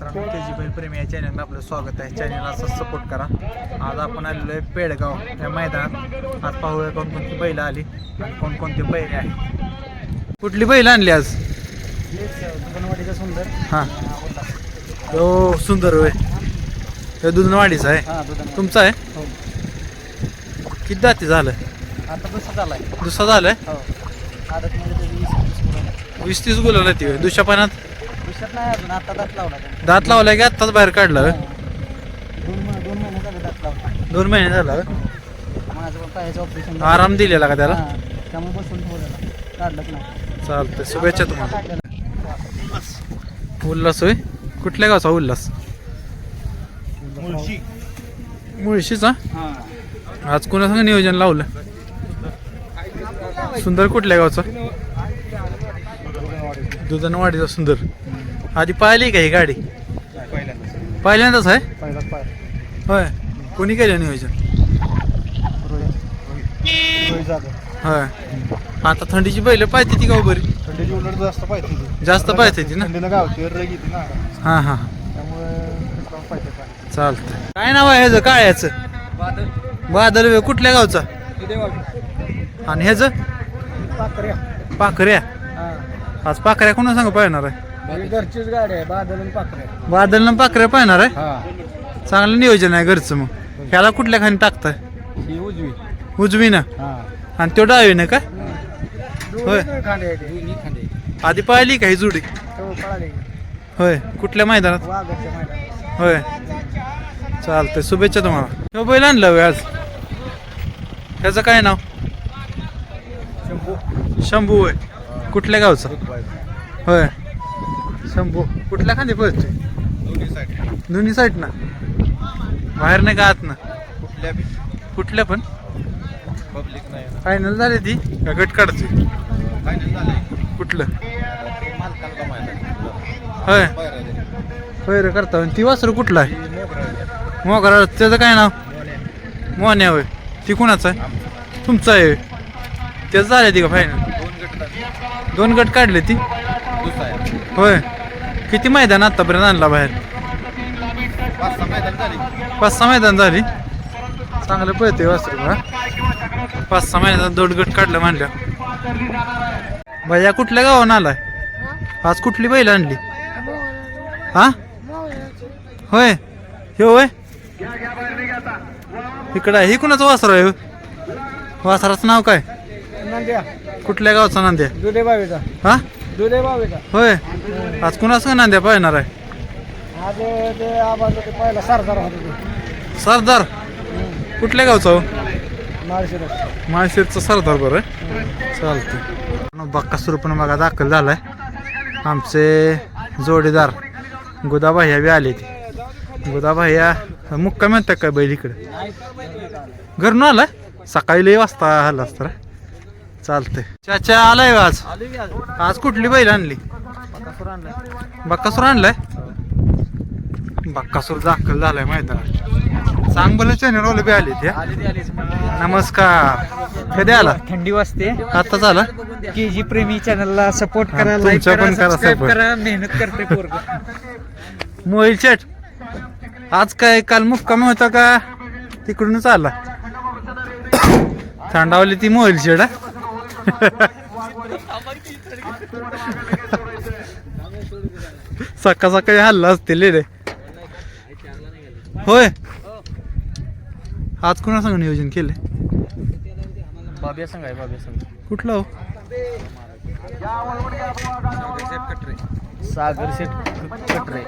मित्रांनो के जी बैल प्रेमी या चॅनलला आपलं स्वागत आहे. चॅनलला असं सपोर्ट करा. आज आपण आलेलो आहे पेडगाव या मैदानात. आज पाहूया कोणकोणती बैल आली आणि कोणकोणते बैल आहे कुठली बैल आणली आज? सुंदर. हां. तो सुंदर होय. तो दुधनवाडीचा आहे. हा तुमचा आहे? हो. किती दाती झालं? आता दुसरा झालाय. दुसरा झालाय? हो. त्याची वीस तीस गुलाला ती दुसऱ्या पाण्यात नाही अजून आता दात लावला त्याने. दात लावलाय की? आत्ताच बाहेर काढला? दोन महिने दोन महिने झाले दात लावला दोन महिने झाला? माझं पण पायाचं ऑपरेशन आराम दिलेला का त्याला? त्यामुळे बसून ठेवलेला. काढलंच नाही. चालतंय शुभेच्छा तुम्हाला. उल्हास होय? कुठल्या गावचा उल्हास? मुळशीचा हा. आज कोणासंग नियोजन लावलं? सुंदर कुठल्या गावचा? दुधनवाडीचा सुंदर. आधी पाहिली का ही गाडी? पहिल्यांदाच आहे? होय. कोणी केलं नियोजन? होय. आता थंडीची बैल पाहिजे ती गाव बरी थंडीची उलट जास्त पाहिजे जास्त पाहिजे ती ना? थंडीनं गावची रग येते ना हां हां. त्यामुळे पाहिजे चालतंय. काय नाव आहे ह्याचं? बादल. वे कुठल्या गावचा? आणि ह्याचं? पाकऱ्या पाखऱ्या? हा. आज पाखऱ्या कोणा सांग पाहणार आहे? ही घरचीच गाडी आहे बादल आणि पाकऱ्या बादल पाखऱ्या पाहणार आहे? हा. चांगलं नियोजन आहे घरचं मग. ह्याला कुठल्या खाली टाकताय? ही उजवी. उजवीनं? हा. आणि तो डावीनं का? होय. आहे ते. आधी पाहिली का ही जुडी? हो होय. कुठल्या मैदानात? वाघाच्या होय. चालतंय शुभेच्छा तुम्हाला. हो बैल आणलं होय आज? ह्याचं काय नाव? शंभू. शंभू होय. कुठल्या गावचा? होय. शंभू कुठल्या खाली पळतोय? दोन्ही साईड ना? बाहेर नाही का आत ना कुठल्या कुठल्या पण? पब्लिक नाही फायनल झाली ती? का गट काढते फायनल झाले. कुठलं? होय. होय करता ती वासरू कुठला आहे? मोगरा त्याचं काय नाव? मोन्या. होय. ती कुणाचं आहे? तुमचं आहे. त्याचं झालं ती का फायनल दोन गट काढले. ती? होय. किती मैदान आतापर्यंत आणला बाहेर? पाच सहा मैदान झाली. पाच सहा मैदान झाली चांगलं पळते वासरू हा. पाच सहा मैदान दोन गट काढलं म्हणलं भैया कुठल्या गावानं आलाय? आज कुठली बैल आणली? हा? होय. हे होय? इकडं आहे. हे कुणाचं वासर आहे? हो? वासराचं नाव काय? नंद्या. कुठल्या गावचा नांद्या? दुधे हा होय. आज कुणाचं नांद्या पाहणार आहे? आज ते आवाज ते पहिला सरदार होता ते. सरदार? कुठल्या गावचा हो? माळशेरचा सरदार बरं आहे. चालतं बक्कासूर पण बघा दाखल झालाय. आमचे जोडीदार गुदाबाह्या बी आले ते. गुदाबाह्या मुक्का म्हणतात काय बैल इकडे? घरून आलाय? सकाळी लई वाजता आला असता रे. चालतंय. चाचा आलाय आज? आज कुठली बैल आणली? बक्कासूर आणलाय? बक्कासूर दाखल झालाय मैदानात. सांग बरं चॅनल बी आले ते नमस्कार. कधी आला? थंडी वाजते. आता झाला? के जी प्रेमी चॅनलला सपोर्ट करा लाईक करा सबस्क्राईब. करा मेहनत करते पोरग. मोबाईल चॅट आज काय काल मुक्कामी होता का? तिकडूनच आला. थंडावली ती मोबाईल चॅट सकाळ सकाळी हल्ला असतील रे. होय. आज कुणा सांग नियोजन केलंय? बाब्या संघ आहे बाब्या संघ कुठलं हो? सागर शेठ कटरे.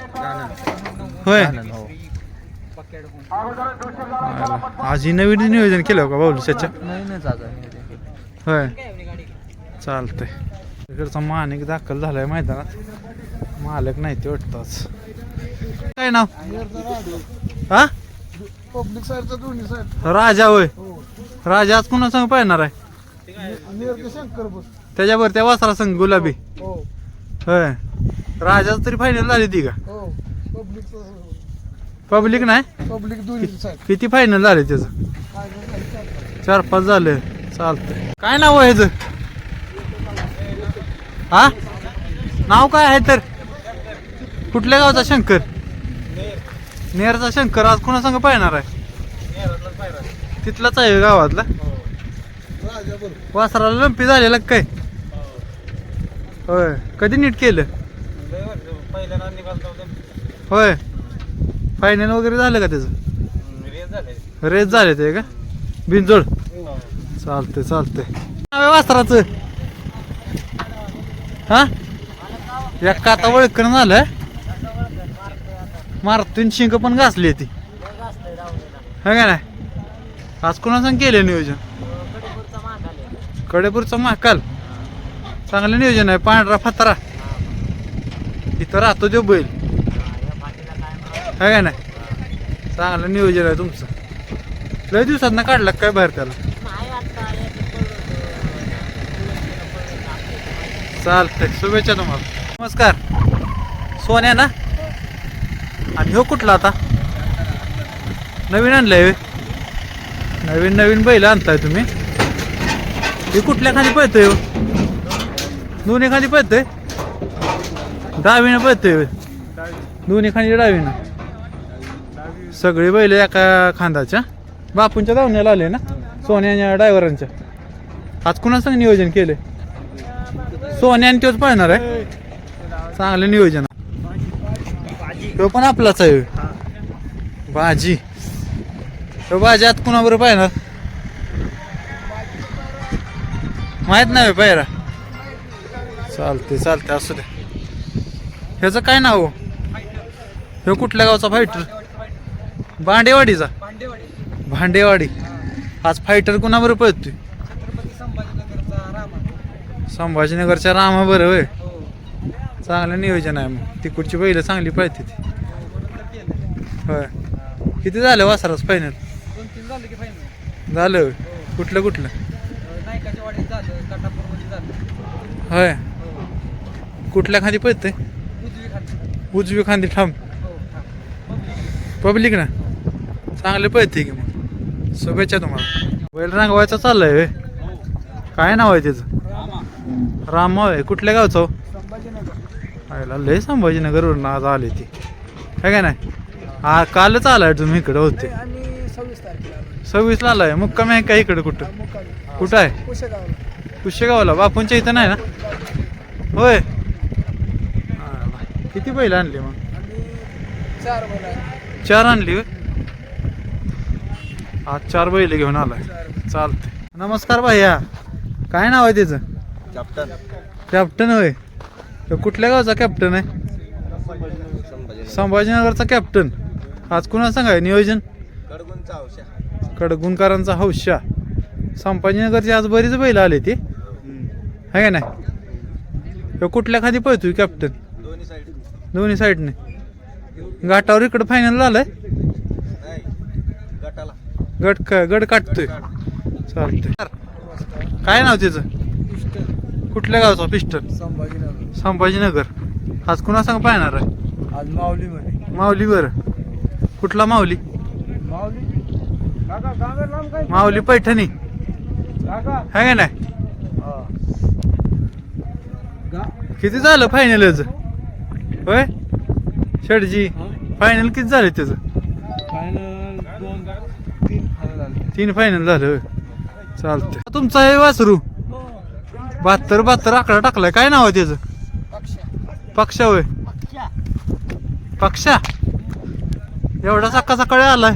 होय. हो. आज ही नवीन नियोजन केलं का बाबू त्याच्या नाही नाही जागा होय. चालतंय. इकडचा मानिक दाखल झालाय मैदानात. मालक नाही ते वाटतच. काय नाव? हा? पब्लिक साईडचा दोन्ही साईड. राजा होय. राजा आज कुणा संग पाहणार आहे त्याच्यावर त्या वासरा संग गुलाबी. हो होय. राजाच तरी फायनल झाली ती का? हो पब्लिक पब्लिक नाही? पब्लिक किती फायनल झाले त्याचं? चार पाच झाले. चालतंय. काय नाव आहे ह्याचं? हा? नाव काय आहे तर? कुठल्या गावचा शंकर? नेरचा शंकर. आज कोणा सांग पाहणार आहे? तिथलाच आहे गावातला? वासराला लंपी झालेला काय? होय. कधी नीट केलं? होय. फायनल वगैरे झालं का त्याचं? रेस झाले ते का? बिनजोड. चालतंय चालतंय. आहे वासराचं? हा? एक काता वळकण झालं. मारतून शिंक पण घासली ती हा हो का नाही? आज कोणा सांग केलं नियोजन? कडेपूरचा महाकाल. चांगलं नियोजन आहे. पांढरा फतारा. इथं राहतो तो बैल. हा का नाही? चांगलं नियोजन आहे तुमचं. लय दिवसात ना काढला काय बाहेर त्याला? चालतंय शुभेच्छा तुम्हाला. नमस्कार. सोन्या ना? आणि ह्यो कुठला आता? नवीन आणलाय नवीन नवीन बैल आणताय तुम्ही. हे कुठल्या खाली पळतोय हो? दोन्ही खाली पळतोय? डावीनं पळतोय व्हय? दोन्ही खाली डावीनं. सगळी बैल एका खांदाच्या. बापूंच्या धावण्याला आले ना? सोन्याच्या ड्रायव्हरांच्या. आज कुणाचं नियोजन केलंय? सोन्या आणि तोच पाहणार आहे. चांगलं नियोजन. तो पण आपलाच आहे. भाजी तो भाजी आत कुणाबरोबर पाहणार माहीत नाही पायरा. चालते चालते असू दे. ह्याचं काय नाव? हो? कुठल्या गावचा फायटर भांडेवाडीचा. भांडेवाडी. आज फायटर कुणाबरोबर पळतोय? संभाजीनगरच्या रामा बरं होय. चांगलं नियोजन आहे मग. तिकडची बैल चांगली पळते ती होय. किती झालं वासराच फायनल झालं. कुठलं कुठलं? होय. कुठल्या खाली पळतंय? उजवी खांदी. ठाम. हो पब्लिक ना? चांगले पळते की मग. शुभेच्छा तुम्हाला. बैल रंगवायचा चाललाय होय. काय नाव आहे त्याचं? राम आहे. कुठल्या गावचं? संभाजीनगर. आयला लय संभाजीनगरवरून आज आले ती. है का नाही? हा कालच आलाय तुम्ही इकडे होते. सव्वीसला आलाय. मुक्काम आहे का इकडे कुठं? कुठं आहे? कुशेगावला बापूंच्या इथं नाही ना? होय. किती बैल आणली मग? चार आणली. आज चार बैल घेऊन आलाय. चालते नमस्कार भैया. काय नाव आहे त्याचं कॅप्टन. कॅप्टन होय. तो कुठल्या गावचा कॅप्टन आहे? संभाजीनगरचा कॅप्टन. आज कुणा सांगाय नियोजन? कडगुणकारांचा हौशा. संभाजीनगरची आज बरीच बैल आले ती. है का नाही? तो कुठल्या खाली पळतोय कॅप्टन? दोन्ही साईड दोन्ही साईडने. घाटावर इकडं फायनल झालंय गट गड काटतोय. चालतंय. काय नाव त्याचं? कुठल्या गावचा? पिस्टल संभाजीनगर. संभाजीनगर. आज कुणा सांग पाहणार आहे? आज माऊलीमध्ये. माऊली बर. कुठला माऊली? माऊली? काका काय माऊली पैठणी. काका. है का नाही? हा. गा किती झालं फायनलच होय? शेडजी फायनल किती झालं त्याचं? फायनल दोन तीन फायनल झाले. तीन फायनल झालं होय. चालतंय. तुमचा हे वासरू. बहात्तर बहात्तर आकडा टाकलाय. काय नाव आहे त्याचं? पक्षा. होय. पक्षा. एवढा सकाळ सकाळी आलाय.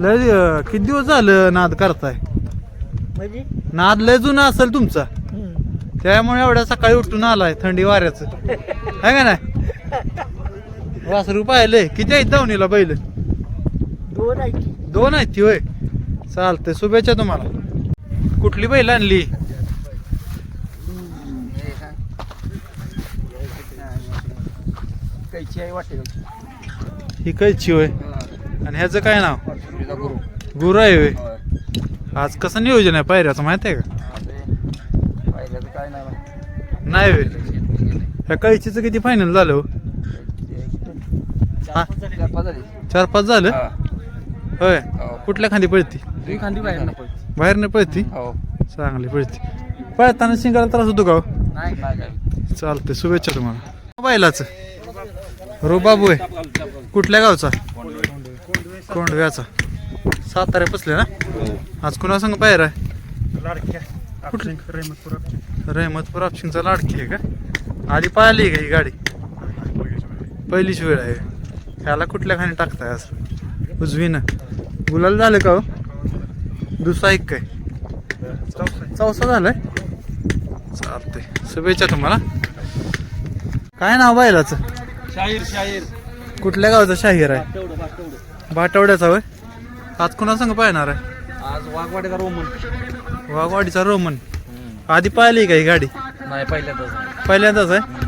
लय किती दिवस झालं नाद करताय? म्हणजे? नाद लय जुना असेल तुमचा. त्यामुळे एवढ्या सकाळी उठून आलाय थंडी वाऱ्याचं. आहे का नाही? वासरू पाहिले किती आहेत दावणीला बैल? दोन आहे की दोन आहेत ती होय. चालतंय शुभेच्छा तुम्हाला. कुठली बैल आणली? कैची आहे वाटेल ही कैची होय. आणि ह्याचं काय नाव? गुरु गुरु आहे होय. आज कसं नियोजन आहे पायऱ्याचं माहिती आहे का? पाहिल्याचं काय नाही नाही होय. ह्या कैचीचं किती फायनल झालं हो? हा? चार पाच झाली? चार पाच झालं होय. हो. कुठल्या खांदी पळती? खांदी बाहेर बाहेर नाही पळती? हो. चांगली पळती. पळताना शिंगाला त्रास होतो का हो? नाही काय चालतंय शुभेच्छा तुम्हाला. बैलाचं. रोबाबू आहे. कुठल्या गावचा? कोंडव्याचा. सातारे पसले ना? आज कुणा संग बाहेर आहे रेहमतपूर ऑप्शनचा लाडकी आहे का? आधी पाहिली का ही गाडी? पहिलीच वेळ आहे. ह्याला कुठल्या खाली टाकताय असं उजवीनं. गुलाल झालं का हो? दुसरा एक काय? चौसा झालाय? चालतंय. शुभेच्छा तुम्हाला. काय नाव बैलाचं शाहीर शाहीर. कुठल्या गावचा शाहीर आहे? बाटवड्याचा होय? आज कुणा संग पाहणार आहे? आज वाघवाडीचा रोमन. वाघवाडीचा रोमन. आधी पाहिली का ही गाडी? नाही पहिल्यांदाच पहिल्यांदाच आहे?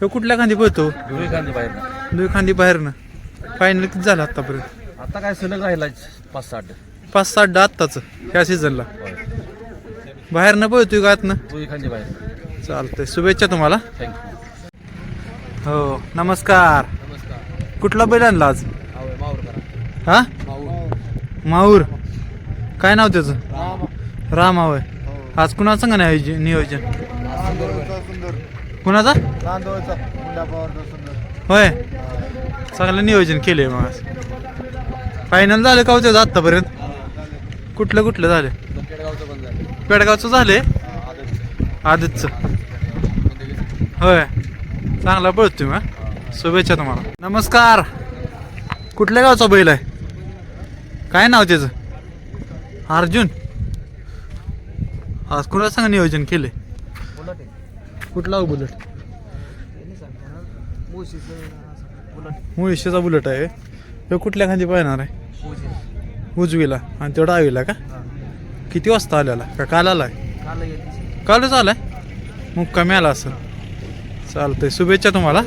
तो कुठल्या खांदी पळतो? दुई गांधी बाहेर. दुई खांदी बाहेरनं. फायनल किती झालं आतापर्यंत? आता काय सलग राहिला पाच साठ. पाच सात डा आत्ताच ह्या सीझनला बाहेरनं पळतोय का आतनं? खांदी बाहेर. चालतंय शुभेच्छा तुम्हाला. थँक्यू हो नमस्कार. नमस्कार कुठला बैल आणला आज? आवय मावर करा. हा? माऊर. काय नाव त्याचं? राम. होय. आज कुणा सांगा नियोजन नियोजन? कुणाचा? तांदूळचा मुंडा पवारचा सुंदर. होय. चांगलं नियोजन केलंय मग आज. फायनल झालं का हो त्याचं आत्तापर्यंत? कुठलं कुठलं झालं? केडगावचं बंद झालं. पेडगावचं झालंय? आदितचं. होय. चांगला पळतोय मग शुभेच्छा तुम्हाला. नमस्कार. कुठल्या गावचा बैल आहे? काय नाव त्याचं? अर्जुन. आज कुणाला सांगा नियोजन केले कुठला हो बुलेट? मुळशीचा बुलेट आहे. तो कुठल्या खांदी पाहणार आहे? उजवीला आणि तो डावीला का? किती वाजता आलेला? का काल येते कालच आलाय? मग कमी आला असेल. चालतंय. शुभेच्छा तुम्हाला.